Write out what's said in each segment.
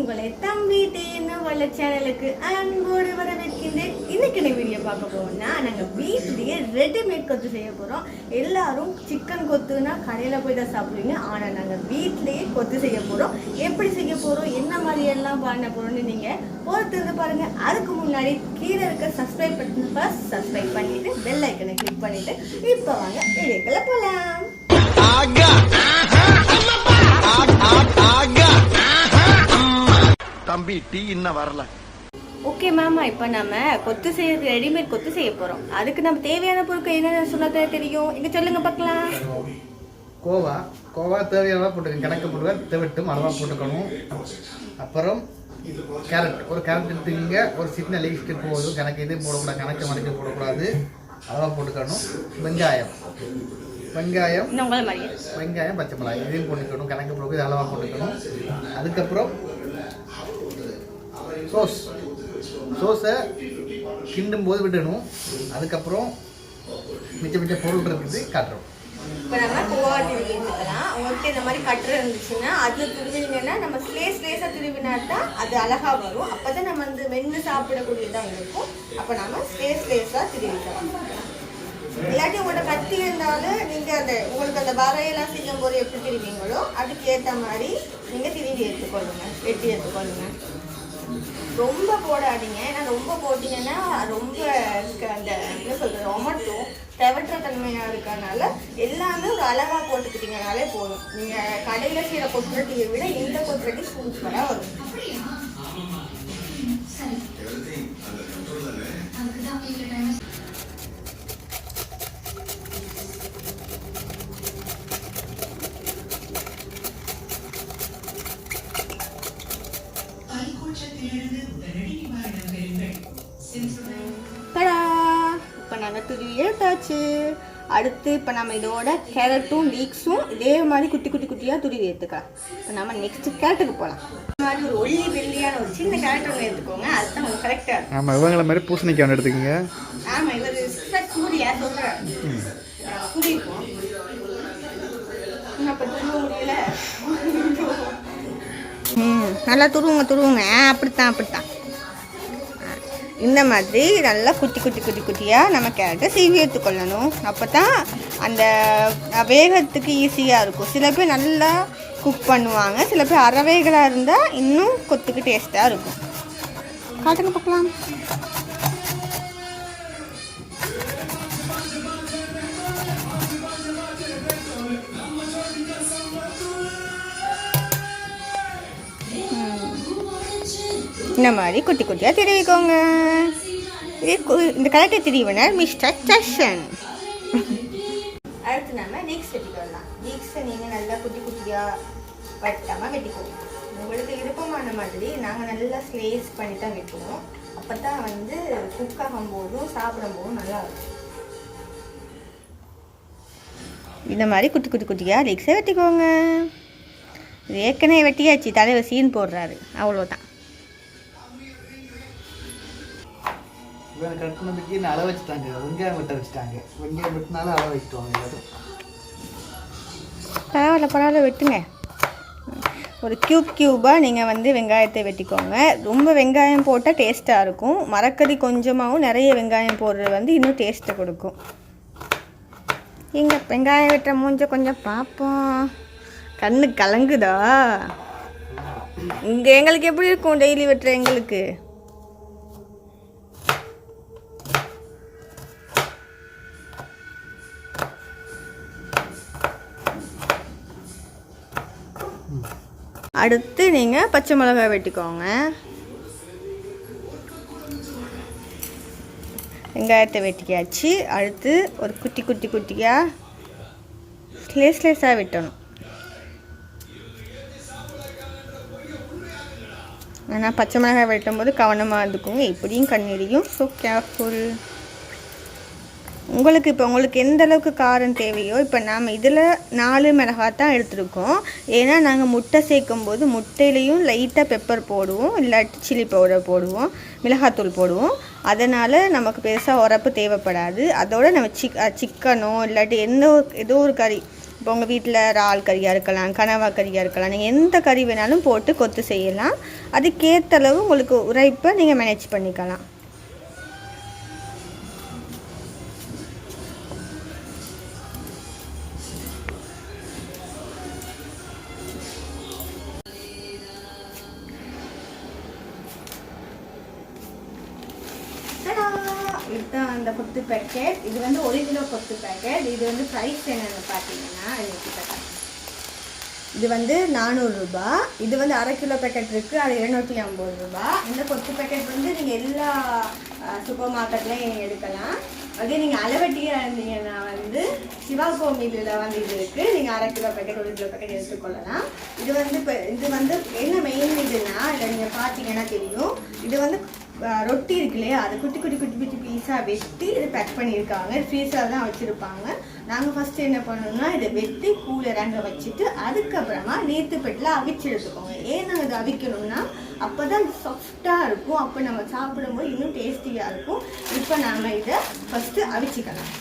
உங்களை தம்பி தேன வள சேனலுக்கு அன்போடு வரவேற்கின்றேன். இன்னைக்கு இந்த வீடியோ பார்க்க போகணும்னா நாங்க வீட்லயே ரெடிமேட் கொத்து செய்ய போறோம். எல்லாரும் சிக்கன் கொத்துனா கடையில போய் தான் சாப்பிடுவீங்க. ஆனா நாங்க வீட்லயே கொத்து செய்ய போறோம். எப்படி செய்ய போறோம்? என்ன மாதிரி எல்லாம் பண்ண போகிறோம்னு நீங்க பொறுத்து பாருங்க. அதுக்கு முன்னாடி கீழே இருக்க சப்ஸ்கிரைப் பட்டன் ஃபர்ஸ்ட் சப்ஸ்கிரைப் பண்ணிட்டு பெல் ஐக்கனை கிளிக் பண்ணிட்டு இப்போ வாங்க வீடியோக்குள்ள போலாம். ஆகா! ஆகா தம்பி டீ இன்னும் வரல. ஓகே மேம் இப்போ நம்ம கொத்து செய்யறதுக்கு ரெடிமேட் கொத்து செய்ய போறோம். அதுக்கு நம்ம தேவையான பொருட்கள் என்னென்ன சொன்னா தெரியும்? இங்க சொல்லுங்க பார்க்கலாம். கோவா கோவா தேவையானதாக போட்டுக்கணும் கணக்கு போட்டுக்க தேவட்டும் அளவாக போட்டுக்கணும். அப்புறம் கேரட் ஒரு கேரட் எடுத்துக்கிங்க. ஒரு சின்ன லீஸ்க்கு போதும். கணக்கு இது போடக்கூடாது. கணக்கு மணிக்கு போடக்கூடாது. அளவாக போட்டுக்கணும். வெங்காயம். வெங்காயம். வெங்காயம் பச்சை மிளகாய். இதையும் போட்டுக்கணும். கணக்கு போட்டு அளவாக போட்டுக்கணும். அதுக்கப்புறம் சோஸ். சோஸை கிண்டும் போது விடணும். அதுக்கப்புறம் மிச்ச மிச்ச பொருள் இருக்குது காட்டுறோம். இப்போ நம்ம கோவா திருவி எடுத்துக்கலாம். உங்களுக்கு இந்த மாதிரி கட்டுற இருந்துச்சுன்னா அது திருவினீங்கன்னா நம்ம ஸ்லேஸ் ஸ்லேஸாக திருவினா தான் அது அழகாக வரும். அப்போ தான் நம்ம வந்து மென்று சாப்பிடக்கூடியதாக இருக்கும். அப்போ நம்ம ஸ்லேஸ் ஸ்லேஸாக திருவிக்கலாம். இல்லாட்டி உங்களோட கத்தி இருந்தாலும் நீங்கள் அந்த உங்களுக்கு அந்த வரையெல்லாம் செய்யும் போது எப்படி திருவிங்களோ அதுக்கு ஏற்ற மாதிரி நீங்கள் திருவி எடுத்துக்கொள்ளுங்க. வெட்டி எடுத்துக்கொள்ளுங்க. ரொம்ப போடாதீங்க. ஏன்னா ரொம்ப போட்டீங்கன்னா ரொம்ப இருக்க அந்த என்ன சொல்கிறது ரொமட்டும். தெவற்ற தன்மையாக இருக்கறனால எல்லாமே ஒரு அழகாக போட்டுக்கிட்டீங்கனாலே போதும். நீங்கள் கடையில் செய்கிற கொத்துரட்டியை விட இந்த கொத்துரட்டி சூப்பராக வரும். எடுத்தாச்சு அடுத்து இப்போ நம்ம இதோட கேரட்டும் லீக்ஸும் இதே மாதிரி குட்டி குட்டி குட்டியாக துருவி எடுத்துக்கலாம். இப்போ நம்ம நெக்ஸ்ட் கேரட்டுக்கு போகலாம் இந்த மாதிரி ஒரு ஒல்லி வெள்ளியான ஒரு சின்ன கேரட் ஒன்று எடுத்துக்கோங்க. அதுதான் உங்களுக்கு கரெக்டாக ஆமாம் இவங்கள மாதிரி பூசணிக்காய் ஒன்று எடுத்துக்கோங்க. ஆமாம் இவர் சூர்யா சொல்கிறேன் கூட்டியிருக்கோம் அப்போ துருவ முடியல. ம் நல்லா துருவுங்க துருவுங்க. ஆ, அப்படித்தான் அப்படித்தான். இந்த மாதிரி நல்லா குட்டி குட்டி குட்டி குட்டியாக நம்ம கேரட்டை சீவி எடுத்துக்கொள்ளணும். அப்போ தான் அந்த வேகத்துக்கு ஈஸியாக இருக்கும். சில பேர் நல்லா குக் பண்ணுவாங்க. சில பேர் அறவைகளாக இருந்தால் இன்னும் கொத்துக்கு டேஸ்ட்டாக இருக்கும். காட்டுங்க பார்க்கலாம். இந்த மாதிரி குட்டி குட்டியாக தெரிவிக்கோங்க. இந்த கலட்டை திரிவினர் மிஸ்டர் சஷன். அடுத்து நம்ம நெக்ஸ்ட் வெட்டிக்கலாம் நெக்ஸ்ட்டை நீங்கள் நல்லா குட்டி குட்டியாக வட்டமாக வெட்டிக்கோங்க. உங்களுக்கு விருப்பமான மாதிரி நாங்கள் நல்லா ஸ்லேஸ் பண்ணி தான் வெட்டுவோம் அப்போ தான் வந்து குக் ஆகும்போதும் சாப்பிடும்போதும் நல்லா இருக்கும். இந்த மாதிரி குட்டி குட்டி குட்டியாக லெக்ஸை வெட்டிக்கோங்க. ஏற்கனவே வெட்டியாச்சு தலைவர் சீன் போடுறாரு. அவ்வளோதான் இவனை கட் பண்ணதுக்கு என்ன அளவு வச்சுட்டாங்க? வெங்காயம் வெட்ட வச்சுட்டாங்க. வெங்காயம் வெட்டினாலும் அளவு வச்சுட்டோம் எல்லாரும். பரவாயில்ல பரவாயில்ல வெட்டுங்க. ஒரு க்யூப் க்யூபாக நீங்கள் வந்து வெங்காயத்தை வெட்டிக்கோங்க. ரொம்ப வெங்காயம் போட்டால் டேஸ்ட்டாக இருக்கும். மரக்கறி கொஞ்சமாகவும் நிறைய வெங்காயம் போடுறது வந்து இன்னும் டேஸ்ட்டை கொடுக்கும். எங்க வெங்காயம் வெட்டுற மூஞ்ச கொஞ்சம் பார்ப்போம். கண்ணு கலங்குதா? இங்கே எங்களுக்கு எப்படி இருக்கும் டெய்லி வெட்டுற எங்களுக்கு? அடுத்து நீங்கள் பச்சை மிளகாய் வெட்டிக்கோங்க. வெங்காயத்தை வெட்டிக்காச்சு அடுத்து ஒரு குட்டி குட்டி குட்டியாக ஸ்லேஸ் ஸ்லேஸாக வெட்டணும். ஆனால் பச்சை மிளகாய் வெட்டும் போது கவனமாக இருந்துக்கோங்க. இப்படியும் கண்ணீரையும் ஸோ கேர்ஃபுல் உங்களுக்கு இப்போ உங்களுக்கு எந்த அளவுக்கு காரம் தேவையோ இப்போ நாம் இதில் நாலு மிளகாய் தான் எடுத்துருக்கோம். ஏன்னா நாங்கள் முட்டை சேர்க்கும் போது முட்டையிலையும் லைட்டாக பெப்பர் போடுவோம் இல்லாட்டி சில்லி பவுடர் போடுவோம் மிளகாத்தூள் போடுவோம். அதனால் நமக்கு பெருசாக உரப்பு தேவைப்படாது. அதோட நம்ம சிக் சிக்கனோ இல்லாட்டி எந்த ஒரு ஏதோ ஒரு கறி. இப்போ உங்கள் வீட்டில் இறால் கறியாக இருக்கலாம் கனவா கறியாக இருக்கலாம் நீங்கள் எந்த கறி வேணாலும் போட்டு கொத்து செய்யலாம். அதுக்கேற்ற அளவு உங்களுக்கு உரைப்பை நீங்கள் மேனேஜ் பண்ணிக்கலாம். பேக்கெட் இது வந்து ஒரு கிலோ கொத்து பேக்கெட் இது வந்து ப்ரைஸ் என்னென்னு பார்த்தீங்கன்னா இது வந்து நானூறுரூபா இது வந்து அரை கிலோ பேக்கெட் இருக்குது அது எழுநூற்றி ஐம்பது ரூபா. இந்த கொத்து பேக்கெட் வந்து நீங்கள் எல்லா சூப்பர் மார்க்கெட்லேயும் எடுக்கலாம். அதே நீங்கள் அளவட்டியாக இருந்தீங்கன்னா வந்து சிவா கோமிலில் வந்து இது இருக்குது நீங்கள் அரை கிலோ பேக்கெட் ஒரு கிலோ பேக்கெட் எடுத்துக்கொள்ளலாம். இது வந்து இப்போ இது வந்து என்ன மெயின் இதுன்னா இதில் நீங்கள் பார்த்தீங்கன்னா தெரியும். இது வந்து ரொட்டி இருக்கு இல்லையா? அதை குட்டி குட்டி குட்டி குட்டி பீஸாக வெட்டி இதை பேக் பண்ணியிருக்காங்க. ஃப்ரீஸாக தான் வச்சுருப்பாங்க. நாங்கள் ஃபஸ்ட்டு என்ன பண்ணோம்னா இதை வெட்டி கூழ இறங்க வச்சுட்டு அதுக்கப்புறமா நேற்று பெட்டில் அவிச்சு எடுத்துக்கோங்க. ஏன் நாங்கள் இதை அவிக்கணும்னா அப்போ தான் சாஃப்டாக இருக்கும். அப்போ நம்ம சாப்பிடும்போது இன்னும் டேஸ்டியாக இருக்கும். இப்போ நாம் இதை ஃபஸ்ட்டு அவிச்சிக்கலாம்.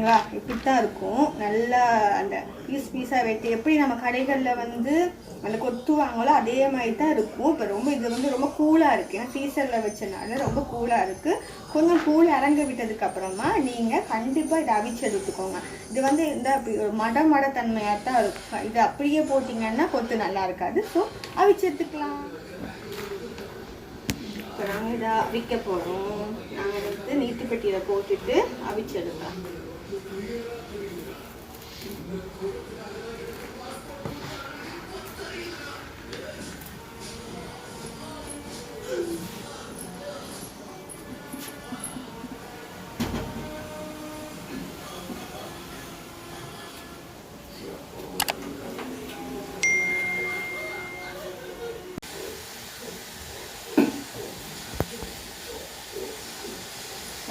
பார்த்தீங்களா இப்படி தான் இருக்கும். நல்லா அந்த பீஸ் பீஸாக வெட்டி எப்படி நம்ம கடைகளில் வந்து அந்த கொத்துவாங்களோ அதே மாதிரி தான் இருக்கும். இப்போ ரொம்ப இது வந்து ரொம்ப கூலாக இருக்குது ஏன்னா ஃப்ரீசரில் வச்சனால ரொம்ப கூலாக இருக்குது கொஞ்சம் கூல் இறங்க விட்டதுக்கப்புறமா நீங்கள் கண்டிப்பாக இதை அவிச்சு எடுத்துக்கோங்க. இது வந்து இந்த அப்படி ஒரு மட மட தன்மையாக தான் இருக்கும். இது அப்படியே போட்டிங்கன்னா கொத்து நல்லா இருக்காது. ஸோ அவிச்சு எடுத்துக்கலாம். இப்போ நாங்கள் இதை அவிக்க போகிறோம் நாங்கள் வந்து நீட்டு போட்டுட்டு அவிச்சு எடுக்கலாம். இப்போ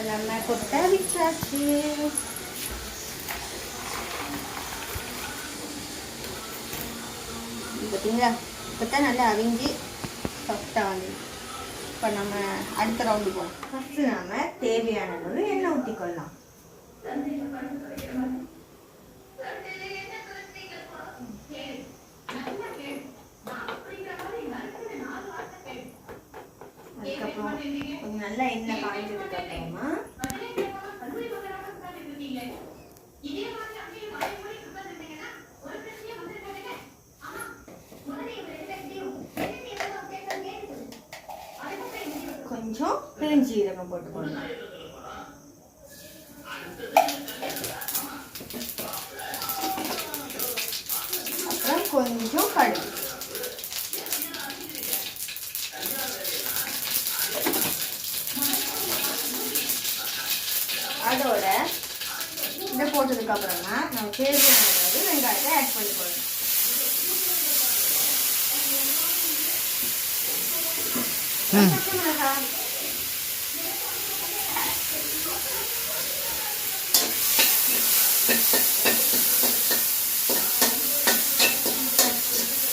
நம்ம கொட்டை பார்த்தீங்களா? இப்போ தான் நல்லா அவிஞ்சு சாஃப்டாக வந்து. இப்போ நம்ம அடுத்த ரவுண்டு போகலாம் ஃபஸ்ட்டு நாம் தேவையான அளவு எண்ணெய் ஊற்றிக்கொள்ளலாம் அதுக்கப்புறம் கொஞ்சம் நல்லா எண்ணெய் காய்ஞ்சதுக்கு அப்புறமா கொஞ்சம் பெருஞ்சீரகம் போட்டுக்கொள்ளலாம் அப்புறம் கொஞ்சம் கடுகு. அதோட இதை போட்டதுக்கு அப்புறமா நம்ம தேவையான வெங்காயத்தை ஆட் பண்ணிக்கணும் பச்சை மிளகாய்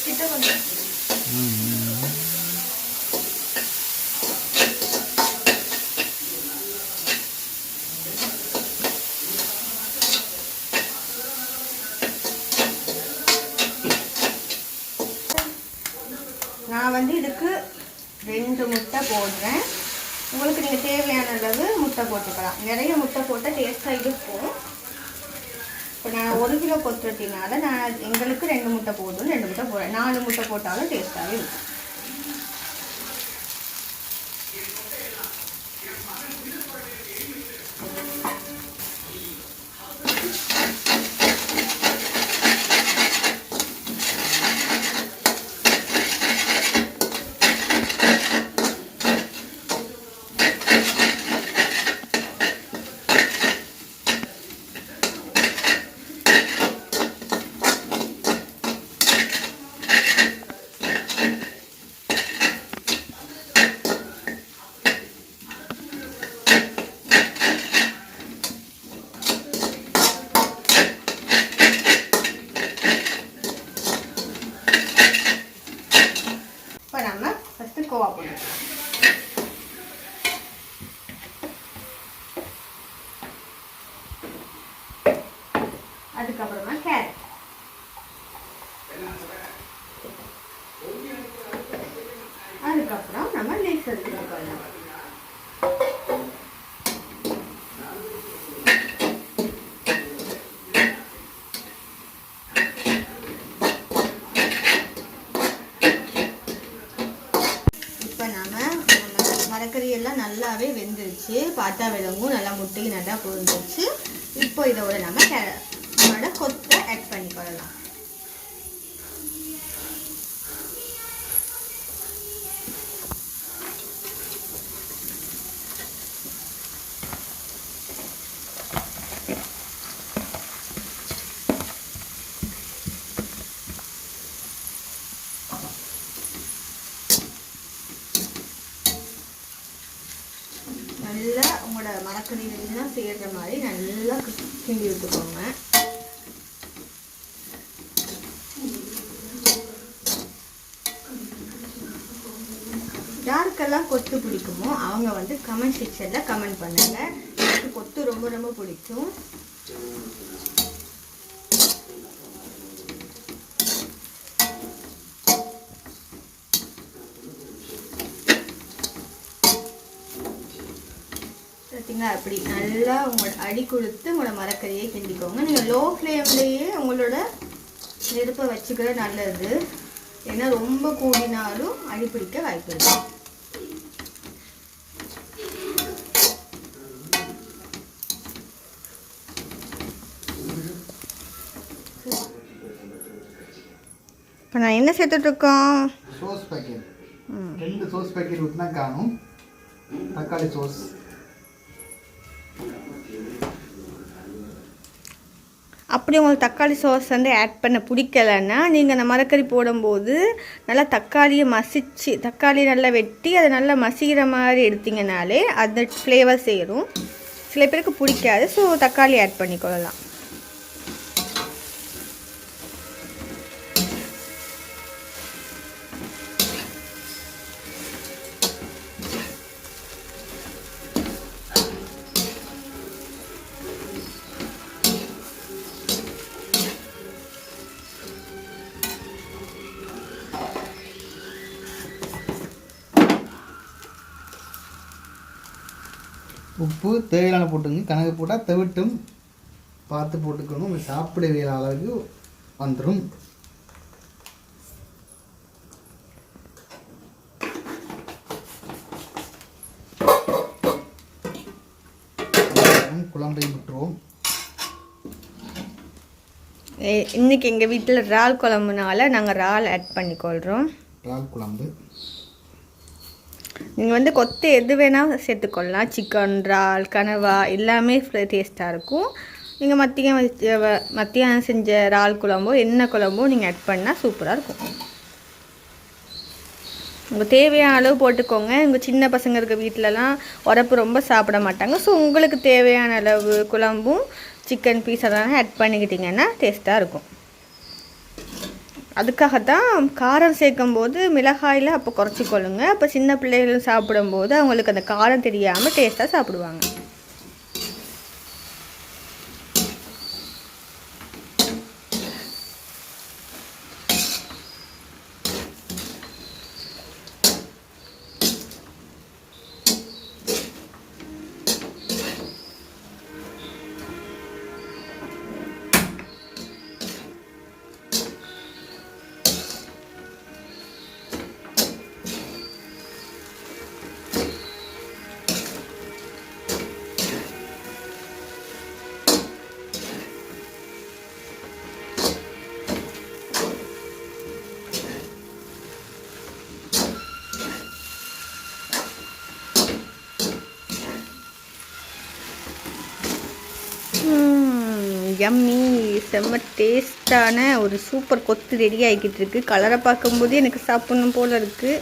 கிட்ட கொஞ்சம் நான் வந்து இதுக்கு ரெண்டு முட்டை போடுறேன் உங்களுக்கு நீங்கள் தேவையான அளவு முட்டை போட்டுக்கலாம். நிறைய முட்டை போட்டால் டேஸ்ட்டாக இருக்கும். இப்போ நான் ஒரு கிலோ கொத்துறதுனால நான் எங்களுக்கு ரெண்டு முட்டை போதும் ரெண்டு முட்டை போடுறேன் நாலு முட்டை போட்டாலும் டேஸ்ட்டாகவே இருக்கும். அதுக்கப்புறமா கேரட் அதுக்கப்புறம் நம்ம லீக்ஸ் எடுத்துக்கலாம் இப்போ நாம நம்ம மரக்கறி எல்லாம் நல்லாவே வெந்துருச்சு. பார்த்தா விலங்கும் நல்லா முட்டையும் நல்லா புரிஞ்சிருச்சு. இப்போ இதோட நம்ம கே- நம்மளோட கொத்தை ஆட் பண்ணிக்கொள்ளலாம் நல்லா உங்களோட மரக்கறிலாம் சேர்ற மாதிரி நல்லா கிண்டி விட்டுக்கோங்க. யாருக்கெல்லாம் கொத்து பிடிக்குமோ அவங்க வந்து கமெண்ட் செக்ஷனில் கமெண்ட் பண்ணுங்கள் எனக்கு கொத்து ரொம்ப ரொம்ப பிடிக்கும் பார்த்தீங்களா அப்படி நல்லா உங்களோட அடி கொடுத்து உங்களோட மரக்கறியை கிண்டிக்கோங்க. நீங்கள் லோ ஃப்ளேம்லேயே உங்களோட நெருப்பை வச்சுக்கிற நல்லது. ஏன்னா ரொம்ப கூடினாலும் அடி பிடிக்க வாய்ப்பு இருக்கு. இப்போ நான் என்ன சேர்த்துட்ருக்கோம்? சோஸ் பேக்கெட் ரெண்டு சோஸ் பேக்கெட் ஊற்றினா காணும். தக்காளி சோஸ் அப்படி உங்களுக்கு தக்காளி சாஸ் வந்து ஆட் பண்ண பிடிக்கலன்னா நீங்கள் அந்த மரக்கறி போடும்போது நல்லா தக்காளியை மசிச்சு தக்காளி நல்லா வெட்டி அதை நல்லா மசிக்கிற மாதிரி எடுத்தீங்கனாலே அந்த ஃப்ளேவர் சேரும். சில பேருக்கு பிடிக்காது ஸோ தக்காளி ஆட் பண்ணிக்கொள்ளலாம். உப்பு தேவையான போட்டுங்க கணக்கு போட்டால் தவிட்டும் பார்த்து போட்டுக்கணும். சாப்பிட அளவுக்கு வந்துடும் குழம்பை விட்டுருவோம். இன்னைக்கு எங்கள் வீட்டில் இறால் குழம்புனால நாங்கள் இறால் ஆட் பண்ணிக்கொள்கிறோம் இறால் குழம்பு. நீங்கள் வந்து கொத்து எது வேணால் சேர்த்துக்கொள்ளலாம். சிக்கன் இறால் கனவா எல்லாமே டேஸ்ட்டாக இருக்கும். நீங்கள் மத்தியம் மத்தியானம் செஞ்ச இறால் குழம்போ என்ன குழம்போ நீங்கள் ஆட் பண்ணால் சூப்பராக இருக்கும். உங்கள் தேவையான அளவு போட்டுக்கோங்க. உங்கள் சின்ன பசங்க இருக்க வீட்டிலலாம் உரப்பு ரொம்ப சாப்பிட மாட்டாங்க. ஸோ உங்களுக்கு தேவையான அளவு குழம்பும் சிக்கன் பீஸ் அதெல்லாம் ஆட் பண்ணிக்கிட்டிங்கன்னா டேஸ்ட்டாக இருக்கும். அதுக்காக தான் காரம் சேர்க்கும் போது மிளகாயில் அப்போ குறைச்சிக்கொள்ளுங்க. அப்போ சின்ன பிள்ளைகளும் சாப்பிடும்போது அவங்களுக்கு அந்த காரம் தெரியாமல் டேஸ்ட்டாக சாப்பிடுவாங்க. யம்மி செம்ம டேஸ்டான ஒரு சூப்பர் கொத்து ரெடி ஆகிக்கிட்டு இருக்கு. கலரை பார்க்கும்போது எனக்கு சாப்பிடணும் போல இருக்கு.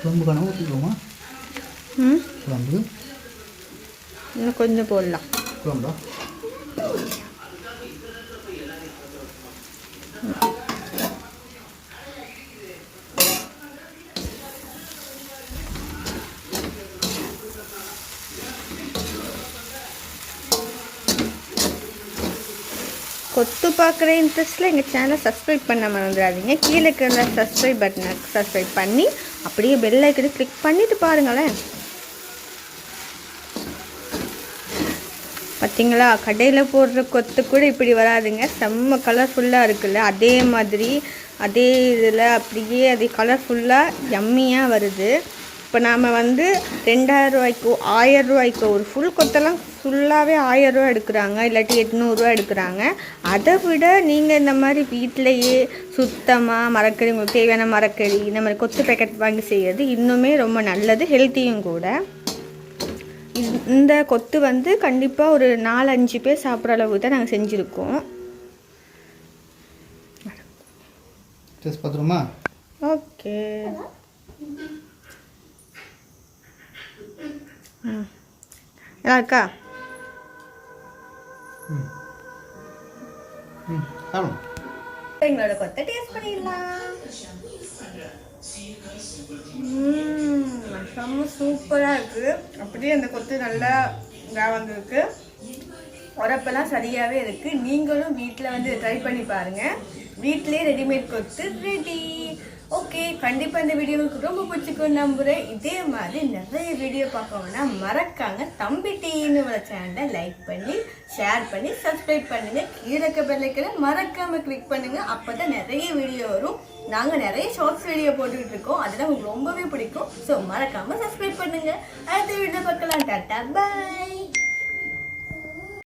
குழம்பு கனவு ஊற்றிக்கோமா ம்? குழம்பு. இன்னும் கொஞ்சம் போடலாம். கொத்து பார்க்குற இன்ட்ரெஸ்ட்டில் எங்கள் சேனலை சப்ஸ்கிரைப் பண்ண மறந்துடாதீங்க கீழே இருக்கிற சப்ஸ்கிரைப் பட்டனை சப்ஸ்கிரைப் பண்ணி அப்படியே பெல் ஐக்கனை கிளிக் பண்ணிட்டு பாருங்களேன். பார்த்தீங்களா கடையில் போடுற கொத்து கூட இப்படி வராதுங்க. செம்ம கலர்ஃபுல்லாக இருக்குல்ல? அதே மாதிரி அதே இதில் அப்படியே அது கலர்ஃபுல்லாக யம்மியாக வருது. இப்போ நாம் வந்து ரெண்டாயிரம் ரூபாய்க்கோ ஒரு ஃபுல் கொத்தெல்லாம் ஃபுல்லாகவே ஆயரூவா எடுக்கிறாங்க. இல்லாட்டி எட்நூறுரூவா எடுக்கிறாங்க. அதை விட நீங்கள் இந்த மாதிரி வீட்டிலையே சுத்தமாக மரக்கறி உங்களுக்கு தேவையான மரக்கறி இந்த மாதிரி கொத்து பேக்கெட் வாங்கி செய்யறது இன்னுமே ரொம்ப நல்லது ஹெல்த்தியும் கூட. இந்த கொத்து வந்து கண்டிப்பாக ஒரு நாலு அஞ்சு பேர் சாப்பிட்ற அளவுக்கு தான் நாங்கள் செஞ்சுருக்கோம். டேஸ்ட் பார்த்துருமா? ஓகே. ம். நல்லா இருக்கா? ம். சாப்பிடும் எங்களோட கொத்தை டேஸ்ட் பண்ணிடலாம். செம்ம சூப்பராக இருக்குது அப்படியே அந்த கொத்து நல்லா இதாக வந்திருக்கு. உரப்பெல்லாம் சரியாகவே இருக்குது நீங்களும் வீட்டில் வந்து ட்ரை பண்ணி பாருங்கள் வீட்டிலே ரெடிமேட் கொத்து ரெடி ஓகே கண்டிப்பாக இந்த வீடியோ உங்களுக்கு ரொம்ப பிடிச்சிக்கும் நம்புகிறேன் இதே மாதிரி நிறைய வீடியோ பார்க்கணும்னா மறக்காங்க தம்பி டீன்னு உள்ள சேனலை லைக் பண்ணி ஷேர் பண்ணி சப்ஸ்கிரைப் பண்ணுங்க. கீழக்க இருக்க பெல்லைக்கனை மறக்காம கிளிக் பண்ணுங்க. அப்பதான் நிறைய வீடியோ வரும். நாங்கள் நிறைய ஷார்ட்ஸ் வீடியோ போட்டுக்கிட்டு இருக்கோம். அதெல்லாம் உங்களுக்கு ரொம்பவே பிடிக்கும். ஸோ மறக்காம சப்ஸ்கிரைப் பண்ணுங்க. அடுத்த வீடியோ பார்க்கலாம். Tata bye